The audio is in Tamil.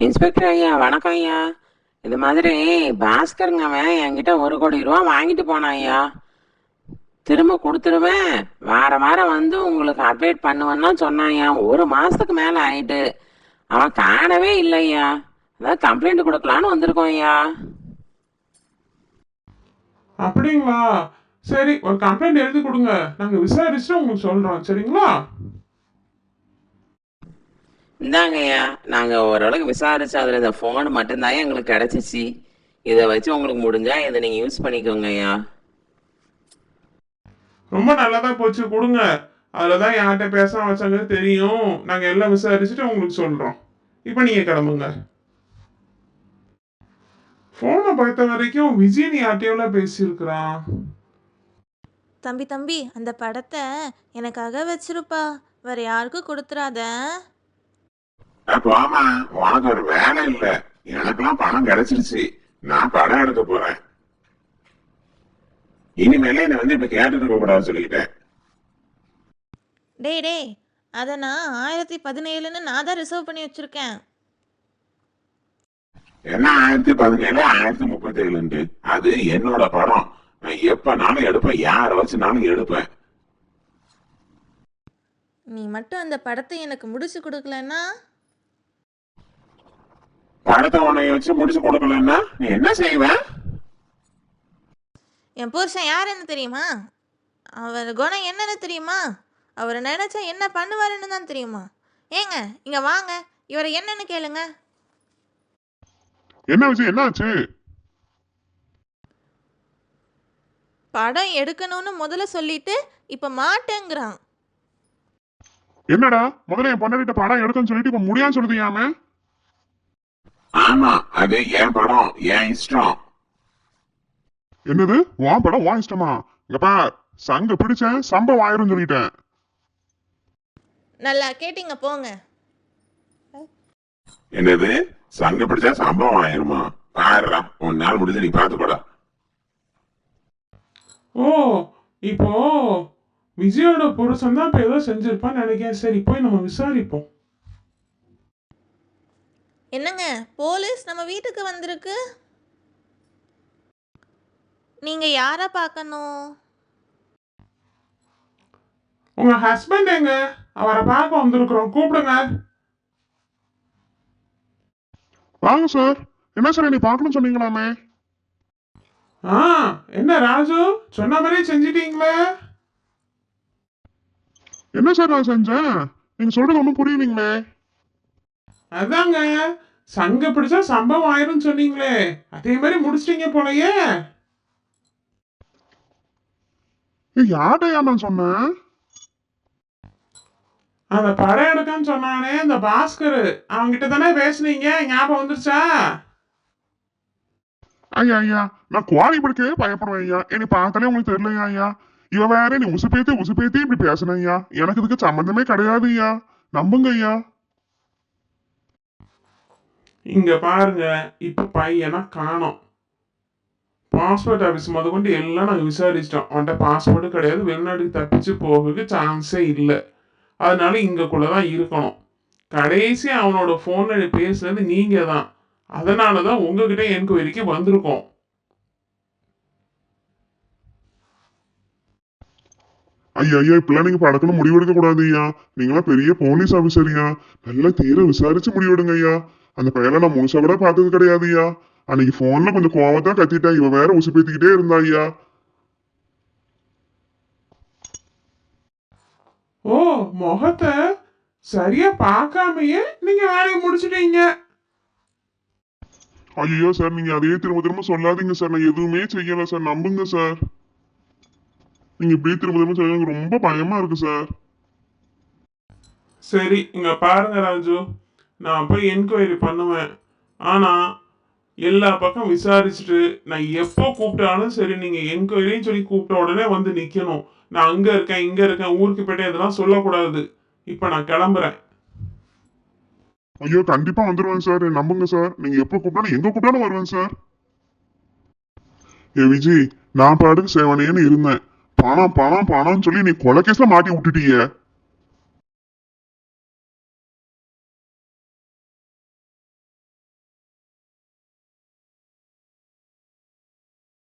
இன்ஸ்பெக்டர் ஐயா வணக்கம் ஐயா. இது மாதிரி பாஸ்கருங்க அவன் என்கிட்ட ஒரு கோடி ரூபா வாங்கிட்டு போனான் ஐயா. திரும்ப கொடுத்துருவேன். வார வாரம் வந்து உங்களுக்கு அப்டேட் பண்ணுவேன்னா சொன்னான் ஐயா. ஒரு மாதத்துக்கு மேலே ஆயிட்டு. அவன் காணவே இல்லை ஐயா. அதான் கம்ப்ளைண்ட் கொடுக்கலான்னு வந்திருக்கோம் ஐயா. அப்படிங்களா? சரி ஒரு கம்ப்ளைண்ட் எழுதி கொடுங்க. நாங்கள் விசாரிச்சுட்டு உங்களுக்கு சொல்கிறோம் சரிங்களா? இந்தாங்க ஐயா நாங்க ஓரளவுக்கு விசாரிச்சு அதுல இந்த ஃபோன் மட்டும்தான் எங்களுக்கு கிடைச்சிச்சு. இதை வச்சு உங்களுக்கு முடிஞ்சா இதை நீங்க யூஸ் பண்ணிக்கோங்க ஐயா ரொம்ப நல்லதா போச்சு கொடுங்க. அதுலதான் யார்கிட்ட பேச வச்சாங்க தெரியும். நாங்க எல்லாம் விசாரிச்சுட்டு உங்களுக்கு சொல்றோம். இப்போ நீங்க கிளம்புங்க. போனை பார்த்த வரைக்கும் விஜய் நீ யார்ட்டையோல பேசியிருக்கிறான். தம்பி தம்பி அந்த படத்தை எனக்காக வச்சிருப்பா. வேற யாருக்கும் கொடுத்துறாத. அப்போ ஆமா உனக்கு ஒரு வேலை இல்ல. எனக்கெல்லாம் பணம் கிடைச்சிருச்சு. நான் படம் எடுக்க போறேன். இனிமேல என்ன வந்து இப்ப கேட்டு இருக்க கூடாதுன்னு சொல்லிக்கிட்டேன். டேய் டேய் அதை நான் ஆயிரத்தி பதினேழுன்னு நான் தான் ரிசர்வ் பண்ணி வச்சிருக்கேன். என்ன ஆயிரத்தி பதினேழு ஆயிரத்தி முப்பத்தி ஏழுண்டு அது என்னோட படம். நான் எப்பனாலும் எடுப்பேன். யார வச்சுனாலும் எடுப்பேன். நீ மட்டும் அந்த படத்தை எனக்கு முடிச்சு கொடுக்கலன்னா படத்தை வச்சு முடிச்சு கொடுக்கலன்னா நீ என்ன செய்வ? என் புருஷன் யாருன்னு தெரியுமா? அவர் குணம் என்னன்னு தெரியுமா? அவர் நினைச்சா என்ன பண்ணுவாருன்னு தான் தெரியுமா? ஏங்க இங்க வாங்க. இவரை என்னன்னு கேளுங்க. என்ன விஷயம் என்னாச்சு படம் எடுக்கணும்னு முதல்ல சொல்லிட்டு இப்ப மாட்டேங்கிறான். என்னடா? முதல்ல என் பொண்ணாடிட்ட படம் எடுக்கன்னு சொல்லிட்டு இப்ப முடியான்னு சொல்லுதியாம ஆமா அது என் படம் என் இஷ்டம். என்னது? உன் படம் உன் இஷ்டமா? இங்க பார் சங்க பிடிச்சேன் சம்பவம் ஆயிரும் சொல்லிட்டேன். நல்லா கேட்டிங்க போங்க. என்னது? சங்க பிடிச்சா சம்பவம் ஆயிருமா? பாருடா உன் நாள் முடிஞ்சு நீ பாத்துக்கோடா ஓ இப்போ விஜயோட புருஷன் தான் இப்போ ஏதோ செஞ்சிருப்பான்னு நினைக்கிறேன். சரி போய் நம்ம விசாரிப்போம். என்னங்க போலீஸ் நம்ம வீட்டுக்கு வந்திருக்கு? நீங்க யாரை பார்க்கணும் உங்க ஹஸ்பண்ட் எங்க? அவரை பார்க்க வந்திருக்கிறோம். கூப்பிடுங்க. வாங்க சார் என்ன சார் நீ பார்க்கணும்னு சொன்னீங்களாமே? ஆ என்ன ராஜு? சொன்ன மாதிரியே செஞ்சிட்டீங்களே? என்ன சார் நான் செஞ்சேன்? நீங்க சொல்றது ஒன்றும் புரியலீங்களே. அதாங்க. சங்க பிடிச்சா சம்பவம் ஆயிரும் சொன்னீங்களே. அதே மாதிரி முடிச்சிட்டீங்க போலயே. ஏய், யார்கிட்டயா நான் சொன்னேன் அந்த படம் எடுக்கன்னு சொன்னானே இந்த பாஸ்கர். அவன்கிட்ட தானே பேசுனீங்க? ஞாபகம் வந்துருச்சா? ஐயா ஐயா நான் குவாலி பிடிக்கவே பயப்படுவேன் ஐயா. என்னை பார்த்தாலே உங்களுக்கு தெரியலையா ஐயா? இவ வேற நீ உசுப்பேத்தி உசுப்பேத்தி இப்படி பேசுன ஐயா? எனக்கு இதுக்கு சம்மந்தமே கிடையாது ஐயா. நம்புங்க ஐயா. இங்க பாருங்க இப்ப பையனை காணோம். பாஸ்போர்ட் ஆஃபீஸ் முத கொண்டு எல்லாம் நாங்கள் விசாரிச்சிட்டோம். அவன்கிட்ட பாஸ்போர்ட்டும் கிடையாது. வெளிநாட்டுக்கு தப்பிச்சு போகக்கு சான்ஸே இல்லை. அதனால இங்கக்குள்ள தான் இருக்கணும். கடைசி அவனோட ஃபோனில் பேசுனது நீங்க தான். அதனால தான் உங்ககிட்ட என்கொயரிக்கு வந்திருக்கோம். ஐயா ஐயா இப்பெல்லாம் நீங்க படக்குன்னு முடிவெடுக்க கூடாது ஐயா. நீங்களாம் பெரிய போலீஸ் ஆபீசரியா நல்லா தீர விசாரிச்சு முடிவெடுங்க ஐயா. அந்த பையனை நான் முழுசா கூட பார்த்தது கிடையாது ஐயா. அன்னைக்கு போன்ல கொஞ்சம் கோவத்தா கத்திட்டா இவ வேற உசு பேத்திக்கிட்டே இருந்தா ஐயா. ஓ முகத்தை சரியா பார்க்காமயே நீங்க வேலையை முடிச்சிட்டீங்க. ஐயோ சார் நீங்க அதையே திரும்ப திரும்ப சொல்லாதீங்க சார் நான் எதுவுமே செய்யல சார் நம்புங்க சார் நீங்க இப்படியே திரும்ப திரும்ப சொல்ல எனக்கு ரொம்ப பயமா இருக்கு சார் சரி இங்க பாருங்க ராஜு. நான் போய் என்கொயரி பண்ணுவேன். ஆனால் எல்லா பக்கம் விசாரிச்சுட்டு நான் எப்போ கூப்பிட்டாலும் சரி நீங்கள் என்கொயரின்னு சொல்லி கூப்பிட்ட உடனே வந்து நிற்கணும் நான் அங்கே இருக்கேன் இங்கே இருக்கேன் ஊருக்கு போயிட்டேன் இதெல்லாம் சொல்லக்கூடாது. இப்போ நான் கிளம்புறேன். ஐயோ கண்டிப்பா வந்துருவேன் சார். நம்புங்க சார். நீங்க எப்ப கூப்பிட்டாலும் எங்க கூப்பிட்டாலும் வருவேன் சார். ஏ விஜய் நான் பாட்டுக்கு சேவனையன்னு இருந்தேன். பணம் பணம் பணம்னு சொல்லி நீ கொலை கேஸ்ல மாட்டி விட்டுட்டீங்க